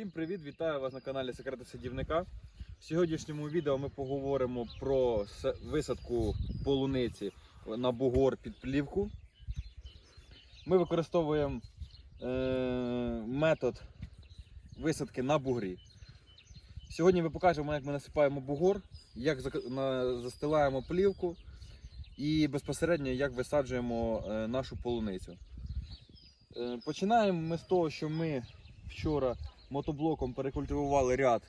Всім привіт! Вітаю вас на каналі Секрети Садівника. В сьогоднішньому відео ми поговоримо про висадку полуниці на бугор під плівку. Ми використовуємо е, метод висадки на бугрі. Сьогодні ми покажемо, як ми насипаємо бугор, як на- застилаємо плівку і безпосередньо як висаджуємо е, нашу полуницю. Е, Починаємо ми з того, що ми вчора мотоблоком перекультивували ряд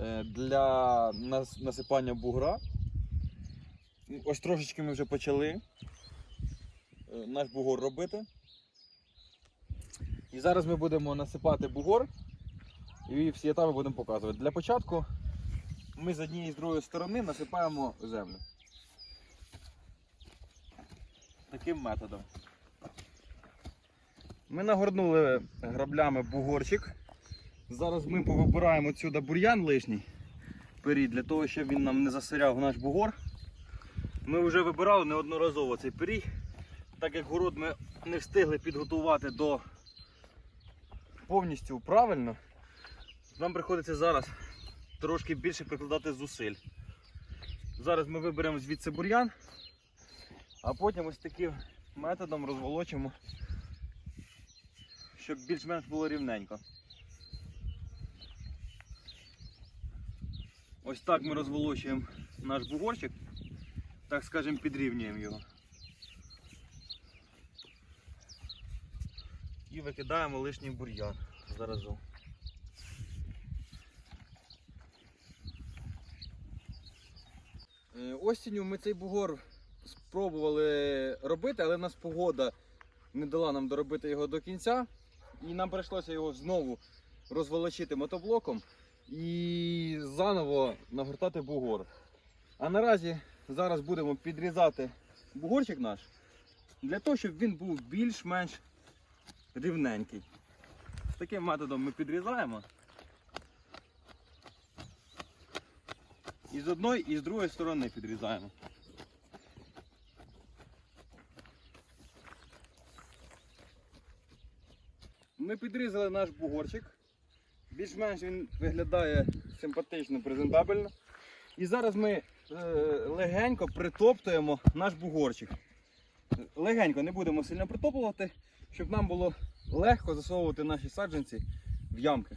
е, для насипання бугра. Ось трошечки ми вже почали е, наш бугор робити. І зараз ми будемо насипати бугор і всі етапи будемо показувати. Для початку ми з однієї і з другої сторони насипаємо землю. Таким методом. Ми нагорнули граблями бугорчик. Зараз ми повибираємо отсюди бур'ян лишній перід, для того, щоб він нам не засиряв наш бугор. Ми вже вибирали неодноразово цей пиріг, так як город ми не встигли підготувати до повністю правильно. Нам приходиться зараз трошки більше прикладати зусиль. Зараз ми виберемо звідси бур'ян, а потім ось таким методом розволочимо щоб більш-менш було рівненько. Ось так ми розволочуємо наш бугорчик, так скажемо, підрівнюємо його. І викидаємо лишній бур'ян заразом. Е, Осінню ми цей бугор спробували робити, але в нас погода не дала нам доробити його до кінця. І нам прийшлося його знову розволочити мотоблоком і заново нагортати бугор. А наразі зараз будемо підрізати бугорчик наш для того, щоб він був більш-менш рівненький. З таким методом ми підрізаємо. І з одної, і з другої сторони підрізаємо. Ми підрізали наш бугорчик. Більш-менш він виглядає симпатично, презентабельно. І зараз ми е, легенько притоптуємо наш бугорчик. Легенько не будемо сильно притоплювати, щоб нам було легко засовувати наші саджанці в ямки.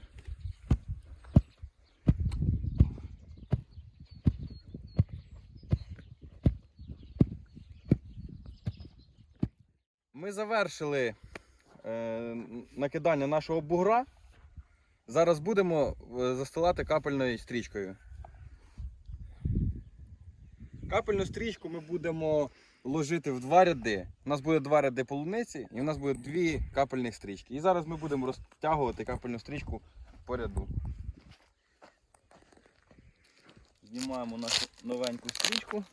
Ми завершили е, накидання нашого бугра. Зараз будемо е, застилати капельною стрічкою. Капельну стрічку ми будемо ложити в два ряди. У нас буде два ряди полуниці і у нас буде дві капельні стрічки. І зараз ми будемо розтягувати капельну стрічку по ряду. Знімаємо нашу новеньку стрічку.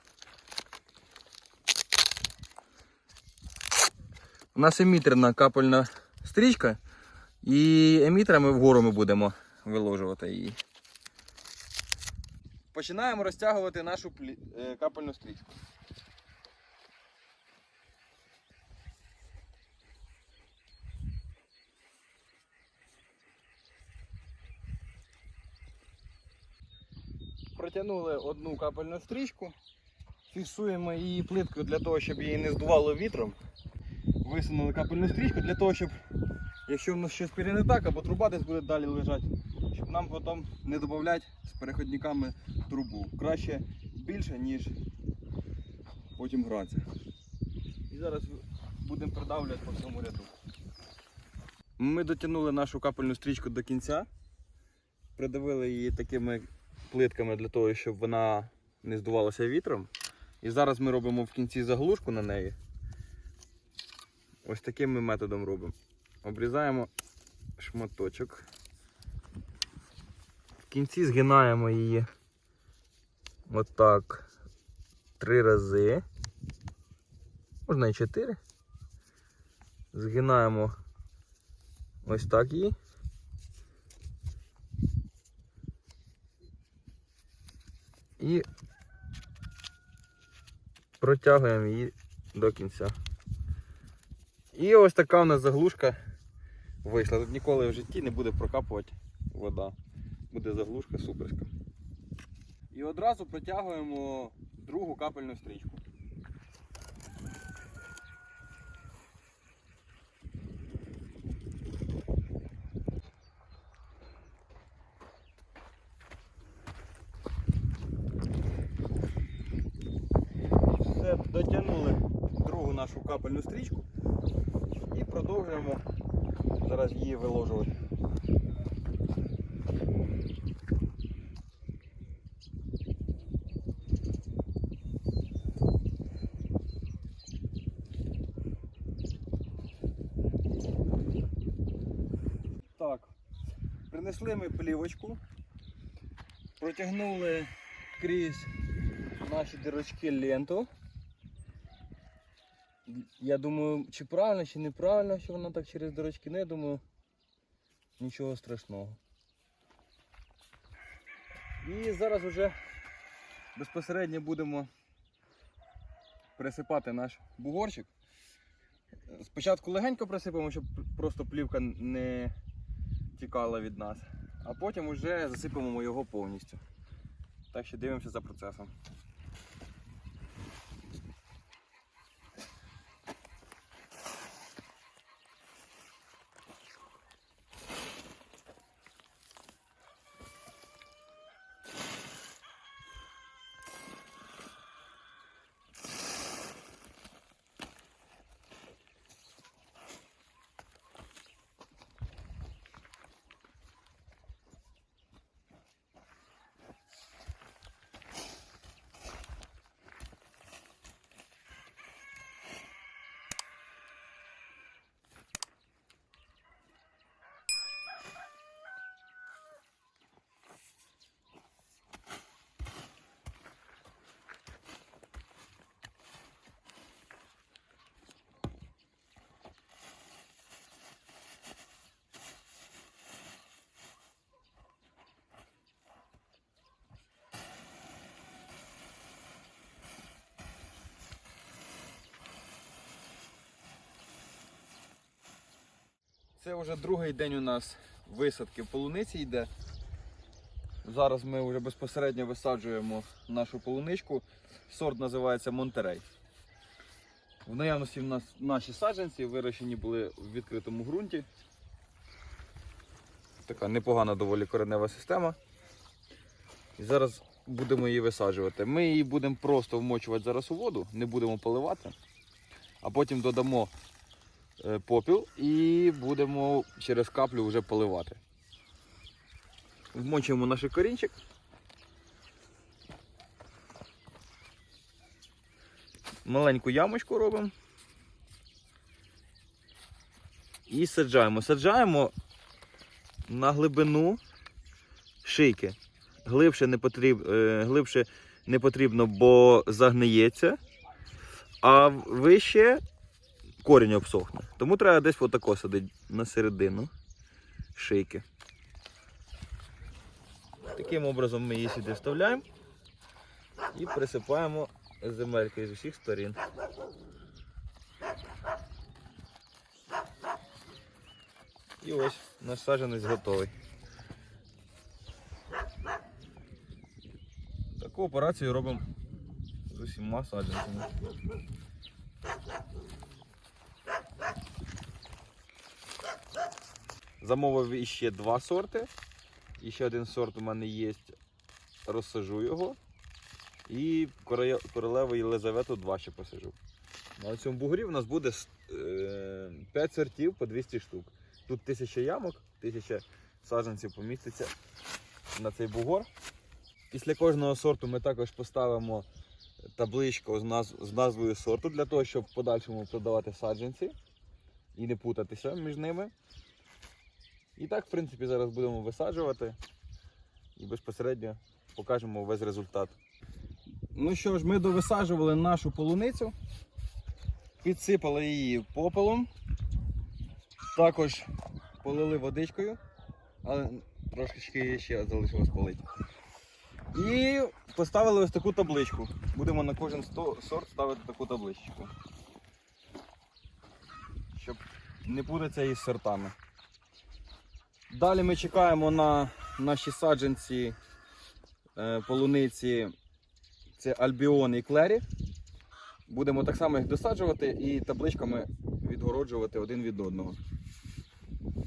У нас емітерна капельна стрічка, і емітерами вгору ми будемо виложувати її. Починаємо розтягувати нашу е, капельну стрічку. Протягнули одну капельну стрічку, фіксуємо її плиткою для того, щоб її не здувало вітром висунули капельну стрічку для того, щоб якщо в нас щось піде не так, або труба десь буде далі лежати, щоб нам потім не додати з переходниками трубу. Краще більше, ніж потім гратися. І зараз будемо придавлювати по всьому ряду. Ми дотягнули нашу капельну стрічку до кінця, придавили її такими плитками для того, щоб вона не здувалася вітром. І зараз ми робимо в кінці заглушку на неї. Ось таким ми методом робимо. Обрізаємо шматочок. В кінці згинаємо її отак три рази. Можна і чотири. Згинаємо ось так її. І протягуємо її до кінця. І ось така у нас заглушка вийшла. Тут ніколи в житті не буде прокапувати вода. Буде заглушка суперська. І одразу протягуємо другу капельну стрічку. Дотягнули другу нашу капельну стрічку і продовжуємо зараз її виложувати. Так, принесли ми плівочку, протягнули крізь наші дирочки ленту. Я думаю, чи правильно, чи неправильно, що вона так через дирочки, не думаю, нічого страшного. І зараз вже безпосередньо будемо присипати наш бугорчик. Спочатку легенько присипемо, щоб просто плівка не тікала від нас, а потім вже засипемо його повністю. Так що дивимося за процесом. Це вже другий день у нас висадки в полуниці йде. Зараз ми вже безпосередньо висаджуємо нашу полуничку. Сорт називається Монтерей. В наявності в нас наші саджанці вирощені були в відкритому ґрунті. Така непогана доволі коренева система. І зараз будемо її висаджувати. Ми її будемо просто вмочувати зараз у воду, не будемо поливати, а потім додамо попіл і будемо через каплю вже поливати. Вмочуємо наш корінчик. Маленьку ямочку робимо. І саджаємо. Саджаємо на глибину шийки. Глибше не, потріб, е, глибше не потрібно, бо загниється, а вище корінь обсохне. Тому треба десь отако садити на середину шийки. Таким образом ми її сюди вставляємо і присипаємо земелькою з усіх сторін. І ось наш саджанець готовий. Таку операцію робимо з усіма саджанцями. Замовив іще два сорти. І ще один сорт у мене є. Розсажу його. І королеву Єлизавету 2 ще посажу. На цьому бугрі у нас буде 5 сортів по 200 штук. Тут 1000 ямок, 1000 саджанців поміститься на цей бугор. Після кожного сорту ми також поставимо табличку з назвою сорту для того, щоб в подальшому продавати саджанці і не путатися між ними. І так, в принципі, зараз будемо висаджувати і безпосередньо покажемо весь результат. Ну що ж, ми довисаджували нашу полуницю, підсипали її попелом, також полили водичкою, але трошечки ще залишилось полити. І поставили ось таку табличку. Будемо на кожен сорт ставити таку табличку. Щоб не путатися із сортами. Далі ми чекаємо на наші саджанці е, полуниці. Це Альбіон і Клері. Будемо так само їх досаджувати і табличками відгороджувати один від одного.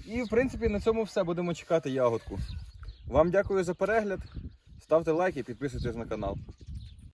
І в принципі на цьому все. Будемо чекати ягодку. Вам дякую за перегляд. Ставте лайки, підписуйтесь на канал.